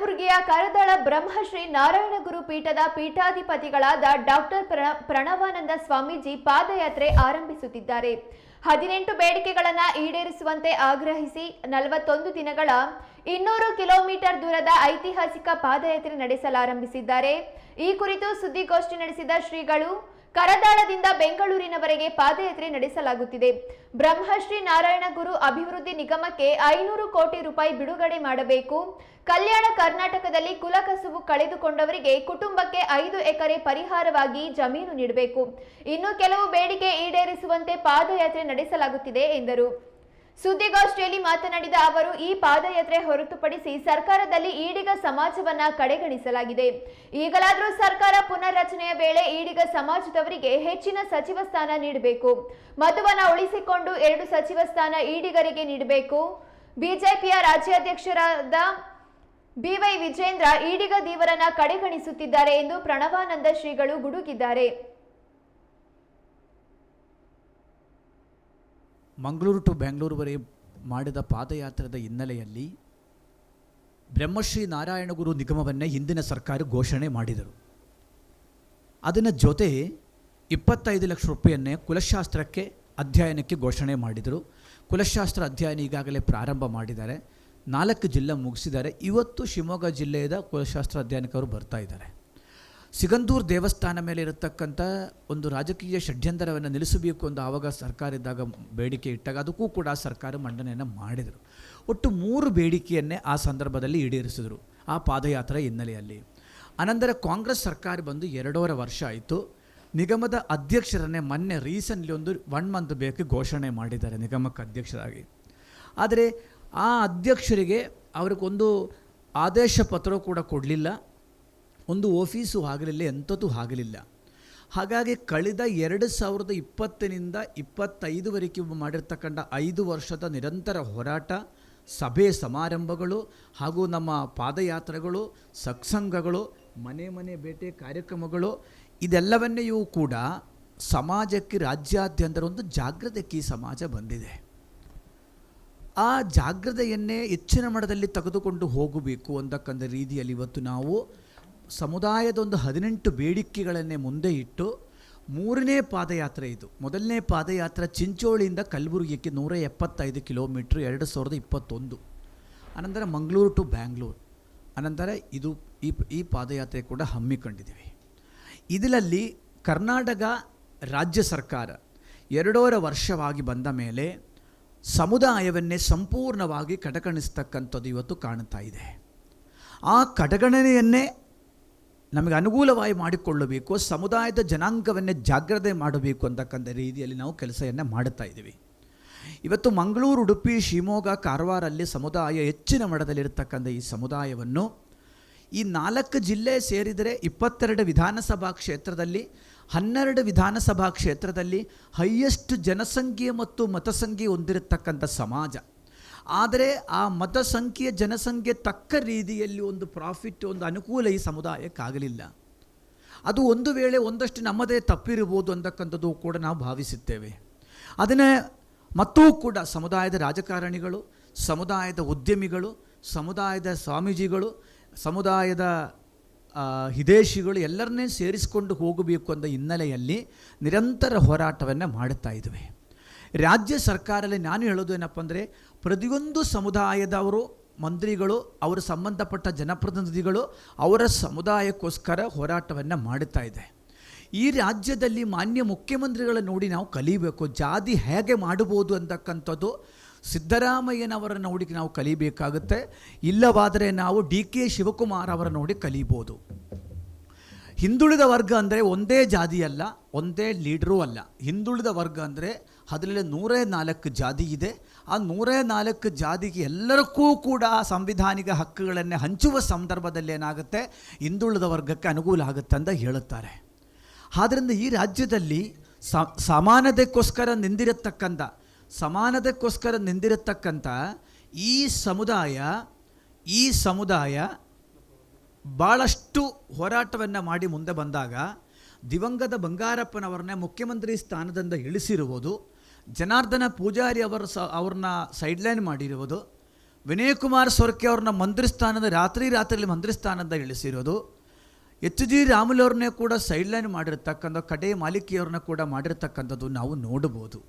ಕಲಬುರಗಿಯ ಕರದಳ ಬ್ರಹ್ಮಶ್ರೀ ನಾರಾಯಣಗುರು ಪೀಠದ ಪೀಠಾಧಿಪತಿಗಳಾದ ಡಾಕ್ಟರ್ ಪ್ರ- ಪ್ರಣವಾನಂದ ಸ್ವಾಮೀಜಿ ಪಾದಯಾತ್ರೆ ಆರಂಭಿಸುತ್ತಿದ್ದಾರೆ. ಹದಿನೆಂಟು ಬೇಡಿಕೆಗಳನ್ನು ಈಡೇರಿಸುವಂತೆ ಆಗ್ರಹಿಸಿ ನಲವತ್ತೊಂದು ದಿನಗಳ ಇನ್ನೂರು ಕಿಲೋಮೀಟರ್ ದೂರದ ಐತಿಹಾಸಿಕ ಪಾದಯಾತ್ರೆ ನಡೆಸಲಾರಂಭಿಸಿದ್ದಾರೆ. ಈ ಕುರಿತು ಸುದ್ದಿಗೋಷ್ಠಿ ನಡೆಸಿದ ಶ್ರೀಗಳು ಕರದಾಳದಿಂದ ಬೆಂಗಳೂರಿನವರೆಗೆ ಪಾದಯಾತ್ರೆ ನಡೆಸಲಾಗುತ್ತಿದೆ. ಬ್ರಹ್ಮಶ್ರೀ ನಾರಾಯಣ ಗುರು ಅಭಿವೃದ್ಧಿ ನಿಗಮಕ್ಕೆ ಐನೂರು ಕೋಟಿ ರೂಪಾಯಿ ಬಿಡುಗಡೆ ಮಾಡಬೇಕು. ಕಲ್ಯಾಣ ಕರ್ನಾಟಕದಲ್ಲಿ ಕುಲಕಸುಬು ಕಳೆದುಕೊಂಡವರಿಗೆ ಕುಟುಂಬಕ್ಕೆ ಐದು ಎಕರೆ ಪರಿಹಾರವಾಗಿ ಜಮೀನು ನೀಡಬೇಕು. ಇನ್ನು ಕೆಲವು ಬೇಡಿಕೆ ಈಡೇರಿಸುವಂತೆ ಪಾದಯಾತ್ರೆ ನಡೆಸಲಾಗುತ್ತಿದೆ ಎಂದರು. ಸುದ್ದಿಗೋಷ್ಠಿಯಲ್ಲಿ ಮಾತನಾಡಿದ ಅವರು, ಈ ಪಾದಯಾತ್ರೆ ಹೊರತುಪಡಿಸಿ ಸರ್ಕಾರದಲ್ಲಿ ಈಡಿಗ ಸಮಾಜವನ್ನ ಕಡೆಗಣಿಸಲಾಗಿದೆ. ಈಗಲಾದರೂ ಸರ್ಕಾರ ಪುನರ್ರಚನೆಯ ವೇಳೆ ಈಡಿಗ ಸಮಾಜದವರಿಗೆ ಹೆಚ್ಚಿನ ಸಚಿವ ಸ್ಥಾನ ನೀಡಬೇಕು. ಮಧುವನ ಉಳಿಸಿಕೊಂಡು ಎರಡು ಸಚಿವ ಸ್ಥಾನ ಈಡಿಗರಿಗೆ ನೀಡಬೇಕು. ಬಿಜೆಪಿಯ ರಾಜ್ಯಾಧ್ಯಕ್ಷರಾದ ಬಿವೈ ವಿಜೇಂದ್ರ ಈಡಿಗ ದೀವರನ್ನ ಕಡೆಗಣಿಸುತ್ತಿದ್ದಾರೆ ಎಂದು ಪ್ರಣವಾನಂದ ಶ್ರೀಗಳು ಗುಡುಗಿದ್ದಾರೆ. ಮಂಗಳೂರು ಟು ಬೆಂಗಳೂರುವರೆಗೆ ಮಾಡಿದ ಪಾದಯಾತ್ರದ ಹಿನ್ನೆಲೆಯಲ್ಲಿ ಬ್ರಹ್ಮಶ್ರೀ ನಾರಾಯಣಗುರು ನಿಗಮವನ್ನೇ ಹಿಂದಿನ ಸರ್ಕಾರ ಘೋಷಣೆ ಮಾಡಿದರು. ಅದನ್ನ ಜೊತೆ ಇಪ್ಪತ್ತೈದು ಲಕ್ಷ ರೂಪಾಯಿಯನ್ನೇ ಕುಲಶಾಸ್ತ್ರಕ್ಕೆ ಅಧ್ಯಯನಕ್ಕೆ ಘೋಷಣೆ ಮಾಡಿದರು. ಕುಲಶಾಸ್ತ್ರ ಅಧ್ಯಯನ ಈಗಾಗಲೇ ಪ್ರಾರಂಭ ಮಾಡಿದ್ದಾರೆ. ನಾಲ್ಕು ಜಿಲ್ಲೆ ಮುಗಿಸಿದ್ದಾರೆ. ಇವತ್ತು ಶಿವಮೊಗ್ಗ ಜಿಲ್ಲೆಯ ಕುಲಶಾಸ್ತ್ರ ಅಧ್ಯಯನಕ್ಕೆ ಬರ್ತಾ ಇದ್ದಾರೆ. ಸಿಗಂದೂರು ದೇವಸ್ಥಾನ ಮೇಲೆ ಇರತಕ್ಕಂಥ ಒಂದು ರಾಜಕೀಯ ಷಡ್ಯಂತರವನ್ನು ನಿಲ್ಲಿಸಬೇಕು ಅಂತ ಆವಾಗ ಸರ್ಕಾರ ಇದ್ದಾಗ ಬೇಡಿಕೆ ಇಟ್ಟಾಗ ಅದಕ್ಕೂ ಕೂಡ ಸರ್ಕಾರ ಮಂಡನೆಯನ್ನು ಮಾಡಿದರು. ಒಟ್ಟು ಮೂರು ಬೇಡಿಕೆಯನ್ನೇ ಆ ಸಂದರ್ಭದಲ್ಲಿ ಈಡೇರಿಸಿದರು ಆ ಪಾದಯಾತ್ರೆ ಹಿನ್ನೆಲೆಯಲ್ಲಿ. ಅನಂತರ ಕಾಂಗ್ರೆಸ್ ಸರ್ಕಾರ ಬಂದು ಎರಡೂವರೆ ವರ್ಷ ಆಯಿತು. ನಿಗಮದ ಅಧ್ಯಕ್ಷರನ್ನೇ ಮೊನ್ನೆ ರೀಸೆಂಟ್ಲಿ ಒಂದು ಒನ್ ಮಂತ್ ಬೇಕು ಘೋಷಣೆ ಮಾಡಿದ್ದಾರೆ ನಿಗಮಕ್ಕೆ ಅಧ್ಯಕ್ಷರಾಗಿ. ಆದರೆ ಆ ಅಧ್ಯಕ್ಷರಿಗೆ ಅವ್ರಿಗೊಂದು ಆದೇಶ ಪತ್ರ ಕೂಡ ಕೊಡಲಿಲ್ಲ. ಒಂದು ಆಫೀಸು ಆಗಲಿಲ್ಲ ಎಂಥದ್ದು ಆಗಲಿಲ್ಲ ಹಾಗಾಗಿ ಕಳೆದ ಎರಡು ಸಾವಿರದ ಇಪ್ಪತ್ತರಿಂದ ಇಪ್ಪತ್ತೈದುವರೆಗೆ ಮಾಡಿರ್ತಕ್ಕಂಥ ಐದು ವರ್ಷದ ನಿರಂತರ ಹೋರಾಟ, ಸಭೆ ಸಮಾರಂಭಗಳು ಹಾಗೂ ನಮ್ಮ ಪಾದಯಾತ್ರೆಗಳು, ಸತ್ಸಂಗಗಳು, ಮನೆ ಮನೆ ಭೇಟಿ ಕಾರ್ಯಕ್ರಮಗಳು ಇದೆಲ್ಲವನ್ನೆಯೂ ಕೂಡ ಸಮಾಜಕ್ಕೆ ರಾಜ್ಯಾದ್ಯಂತರ ಒಂದು ಈ ಸಮಾಜ ಬಂದಿದೆ. ಆ ಜಾಗ್ರತೆಯನ್ನೇ ಹೆಚ್ಚಿನ ಮಟ್ಟದಲ್ಲಿ ತೆಗೆದುಕೊಂಡು ಹೋಗಬೇಕು ಅಂತಕ್ಕಂಥ ರೀತಿಯಲ್ಲಿ ಇವತ್ತು ನಾವು ಸಮುದಾಯದ ಒಂದು ಹದಿನೆಂಟು ಬೇಡಿಕೆಗಳನ್ನೇ ಮುಂದೆ ಇಟ್ಟು ಮೂರನೇ ಪಾದಯಾತ್ರೆ ಇದು. ಮೊದಲನೇ ಪಾದಯಾತ್ರೆ ಚಿಂಚೋಳಿಯಿಂದ ಕಲಬುರಗಿಗೆ ನೂರ ಎಪ್ಪತ್ತೈದು ಕಿಲೋಮೀಟ್ರ್, ಎರಡು ಸಾವಿರದ ಇಪ್ಪತ್ತೊಂದು. ಅನಂತರ ಮಂಗಳೂರು ಟು ಬ್ಯಾಂಗ್ಳೂರು. ಅನಂತರ ಇದು ಈ ಈ ಪಾದಯಾತ್ರೆ ಕೂಡ ಹಮ್ಮಿಕೊಂಡಿದ್ದೀವಿ. ಇದರಲ್ಲಿ ಕರ್ನಾಟಕ ರಾಜ್ಯ ಸರ್ಕಾರ ಎರಡೂವರೆ ವರ್ಷವಾಗಿ ಬಂದ ಮೇಲೆ ಸಮುದಾಯವನ್ನೇ ಸಂಪೂರ್ಣವಾಗಿ ಕಡಗಣಿಸ್ತಕ್ಕಂಥದ್ದು ಇವತ್ತು ಕಾಣ್ತಾ ಇದೆ. ಆ ಕಡೆಗಣನೆಯನ್ನೇ ನಮಗೆ ಅನುಕೂಲವಾಗಿ ಮಾಡಿಕೊಳ್ಳಬೇಕು, ಸಮುದಾಯದ ಜನಾಂಗವನ್ನೇ ಜಾಗ್ರತೆ ಮಾಡಬೇಕು ಅಂತಕ್ಕಂಥ ರೀತಿಯಲ್ಲಿ ನಾವು ಕೆಲಸವನ್ನು ಮಾಡುತ್ತಾ ಇದ್ದೀವಿ. ಇವತ್ತು ಮಂಗಳೂರು, ಉಡುಪಿ, ಶಿವಮೊಗ್ಗ ಕಾರವಾರಲ್ಲಿ ಸಮುದಾಯ ಹೆಚ್ಚಿನ ಮಟ್ಟದಲ್ಲಿರ್ತಕ್ಕಂಥ ಈ ಸಮುದಾಯವನ್ನು ಈ ನಾಲ್ಕು ಜಿಲ್ಲೆ ಸೇರಿದರೆ ಇಪ್ಪತ್ತೆರಡು ವಿಧಾನಸಭಾ ಕ್ಷೇತ್ರದಲ್ಲಿ, ಹನ್ನೆರಡು ವಿಧಾನಸಭಾ ಕ್ಷೇತ್ರದಲ್ಲಿ ಹೈಯೆಸ್ಟ್ ಜನಸಂಖ್ಯೆ ಮತ್ತು ಮತಸಂಖ್ಯೆ ಹೊಂದಿರತಕ್ಕಂಥ ಸಮಾಜ. ಆದರೆ ಆ ಮತ ಸಂಖ್ಯೆ ಜನಸಂಖ್ಯೆ ತಕ್ಕ ರೀತಿಯಲ್ಲಿ ಒಂದು ಪ್ರಾಫಿಟ್ ಒಂದು ಅನುಕೂಲ ಈ ಸಮುದಾಯಕ್ಕಾಗಲಿಲ್ಲ. ಅದು ಒಂದು ವೇಳೆ ಒಂದಷ್ಟು ನಮ್ಮದೇ ತಪ್ಪಿರಬಹುದು ಅಂತಕ್ಕಂಥದ್ದು ಕೂಡ ನಾವು ಭಾವಿಸುತ್ತೇವೆ. ಅದನ್ನೇ ಮತ್ತೂ ಕೂಡ ಸಮುದಾಯದ ರಾಜಕಾರಣಿಗಳು, ಸಮುದಾಯದ ಉದ್ಯಮಿಗಳು, ಸಮುದಾಯದ ಸ್ವಾಮೀಜಿಗಳು, ಸಮುದಾಯದ ಹಿದೇಶಿಗಳು ಎಲ್ಲರನ್ನೇ ಸೇರಿಸಿಕೊಂಡು ಹೋಗಬೇಕು ಅನ್ನೋ ಹಿನ್ನೆಲೆಯಲ್ಲಿ ನಿರಂತರ ಹೋರಾಟವನ್ನು ಮಾಡುತ್ತಾ ಇದ್ದೇವೆ. ರಾಜ್ಯ ಸರ್ಕಾರದಲ್ಲಿ ನಾನು ಹೇಳೋದು ಏನಪ್ಪ ಅಂದರೆ, ಪ್ರತಿಯೊಂದು ಸಮುದಾಯದವರು, ಮಂತ್ರಿಗಳು, ಅವರ ಸಂಬಂಧಪಟ್ಟ ಜನಪ್ರತಿನಿಧಿಗಳು ಅವರ ಸಮುದಾಯಕ್ಕೋಸ್ಕರ ಹೋರಾಟವನ್ನು ಮಾಡುತ್ತಾ ಇದೆ. ಈ ರಾಜ್ಯದಲ್ಲಿ ಮಾನ್ಯ ಮುಖ್ಯಮಂತ್ರಿಗಳನ್ನು ನೋಡಿ ನಾವು ಕಲಿಬೇಕು. ಜಾತಿ ಹೇಗೆ ಮಾಡಬಹುದು ಅಂತಕ್ಕಂಥದ್ದು ಸಿದ್ದರಾಮಯ್ಯನವರ ನೋಡಿ ನಾವು ಕಲಿಬೇಕಾಗುತ್ತೆ. ಇಲ್ಲವಾದರೆ ನಾವು ಡಿ ಕೆ ಶಿವಕುಮಾರ್ ಅವರ ನೋಡಿ ಕಲಿಬೋದು. ಹಿಂದುಳಿದ ವರ್ಗ ಅಂದರೆ ಒಂದೇ ಜಾತಿ ಅಲ್ಲ ಒಂದೇ ಲೀಡ್ರೂ ಅಲ್ಲ. ಹಿಂದುಳಿದ ವರ್ಗ ಅಂದರೆ ಅದರಲ್ಲಿ ನೂರೇ ನಾಲ್ಕು ಜಾತಿ ಇದೆ. ಆ ನೂರೇ ನಾಲ್ಕು ಜಾತಿಗೆ ಎಲ್ಲರಿಗೂ ಕೂಡ ಸಂವಿಧಾನಿಕ ಹಕ್ಕುಗಳನ್ನೇ ಹಂಚುವ ಸಂದರ್ಭದಲ್ಲಿ ಏನಾಗುತ್ತೆ? ಹಿಂದುಳಿದ ವರ್ಗಕ್ಕೆ ಅನುಕೂಲ ಆಗುತ್ತೆ ಅಂತ ಹೇಳುತ್ತಾರೆ. ಆದ್ದರಿಂದ ಈ ರಾಜ್ಯದಲ್ಲಿ ಸಮಾನತೆಗೋಸ್ಕರ ನಿಂದಿರತಕ್ಕಂಥ ಸಮಾನತೆಗೋಸ್ಕರ ನಿಂದಿರತಕ್ಕಂಥ ಈ ಸಮುದಾಯ ಈ ಸಮುದಾಯ ಭಾಳಷ್ಟು ಹೋರಾಟವನ್ನು ಮಾಡಿ ಮುಂದೆ ಬಂದಾಗ ದಿವಂಗತ ಬಂಗಾರಪ್ಪನವರನ್ನೇ ಮುಖ್ಯಮಂತ್ರಿ ಸ್ಥಾನದಿಂದ ಇಳಿಸಿರುವುದು ಜನಾರ್ದನ ಪೂಜಾರಿ ಅವರ ಸ, ಅವ್ರನ್ನ ಸೈಡ್ಲೈನ್ ಮಾಡಿರುವುದು ವಿನಯ್ ಕುಮಾರ್ ಸೊರಕೆ ಅವ್ರನ್ನ ಮಂತ್ರಿಸ್ಥಾನದ ರಾತ್ರಿ ರಾತ್ರಿಯಲ್ಲಿ ಮಂತ್ರಿ ಸ್ಥಾನದ ಇಳಿಸಿರೋದು. ಎಚ್ ಜಿ ರಾಮುಲವ್ರನ್ನೇ ಕೂಡ ಸೈಡ್ಲೈನ್ ಮಾಡಿರ್ತಕ್ಕಂಥ, ಕಡೆ ಮಾಲಿಕಿಯವ್ರನ್ನ ಕೂಡ ಮಾಡಿರ್ತಕ್ಕಂಥದ್ದು ನಾವು ನೋಡ್ಬೋದು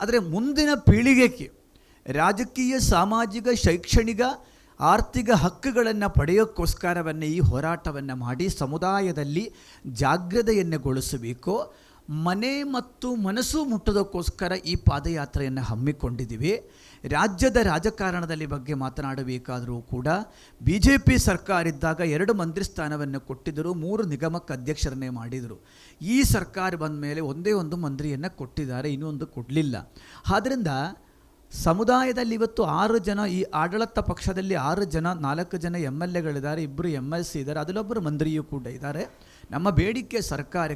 ಆದರೆ ಮುಂದಿನ ಪೀಳಿಗೆಗೆ ರಾಜಕೀಯ, ಸಾಮಾಜಿಕ, ಶೈಕ್ಷಣಿಕ, ಆರ್ಥಿಕ ಹಕ್ಕುಗಳನ್ನು ಪಡೆಯೋಕ್ಕೋಸ್ಕರವನ್ನೇ ಈ ಹೋರಾಟವನ್ನು ಮಾಡಿ ಸಮುದಾಯದಲ್ಲಿ ಜಾಗ್ರತೆಯನ್ನುಗೊಳಿಸಬೇಕು ಮನೆ ಮತ್ತು ಮನಸ್ಸು ಮುಟ್ಟೋದಕ್ಕೋಸ್ಕರ ಈ ಪಾದಯಾತ್ರೆಯನ್ನು ಹಮ್ಮಿಕೊಂಡಿದ್ದೀವಿ. ರಾಜ್ಯದ ರಾಜಕಾರಣದಲ್ಲಿ ಬಗ್ಗೆ ಮಾತನಾಡಬೇಕಾದರೂ ಕೂಡ ಬಿ ಜೆ ಪಿ ಸರ್ಕಾರ ಇದ್ದಾಗ ಎರಡು ಮಂತ್ರಿ ಸ್ಥಾನವನ್ನು ಕೊಟ್ಟಿದ್ದರು, ಮೂರು ನಿಗಮಕ್ಕೆ ಅಧ್ಯಕ್ಷರನ್ನೇ ಮಾಡಿದರು. ಈ ಸರ್ಕಾರ ಬಂದ ಮೇಲೆ ಒಂದೇ ಒಂದು ಮಂತ್ರಿಯನ್ನು ಕೊಟ್ಟಿದ್ದಾರೆ, ಇನ್ನೊಂದು ಕೊಡಲಿಲ್ಲ. ಆದ್ದರಿಂದ ಸಮುದಾಯದಲ್ಲಿ ಇವತ್ತು ಆರು ಜನ, ಈ ಆಡಳಿತ ಪಕ್ಷದಲ್ಲಿ ಆರು ಜನ, ನಾಲ್ಕು ಜನ ಎಂ ಎಲ್ ಎಗಳಿದ್ದಾರೆ ಇಬ್ಬರು ಎಂ ಎಲ್ ಸಿ ಇದ್ದಾರೆ, ಅದರಲ್ಲೊಬ್ಬರು ಮಂತ್ರಿಯೂ ಕೂಡ ಇದ್ದಾರೆ. ನಮ್ಮ ಬೇಡಿಕೆ ಸರ್ಕಾರ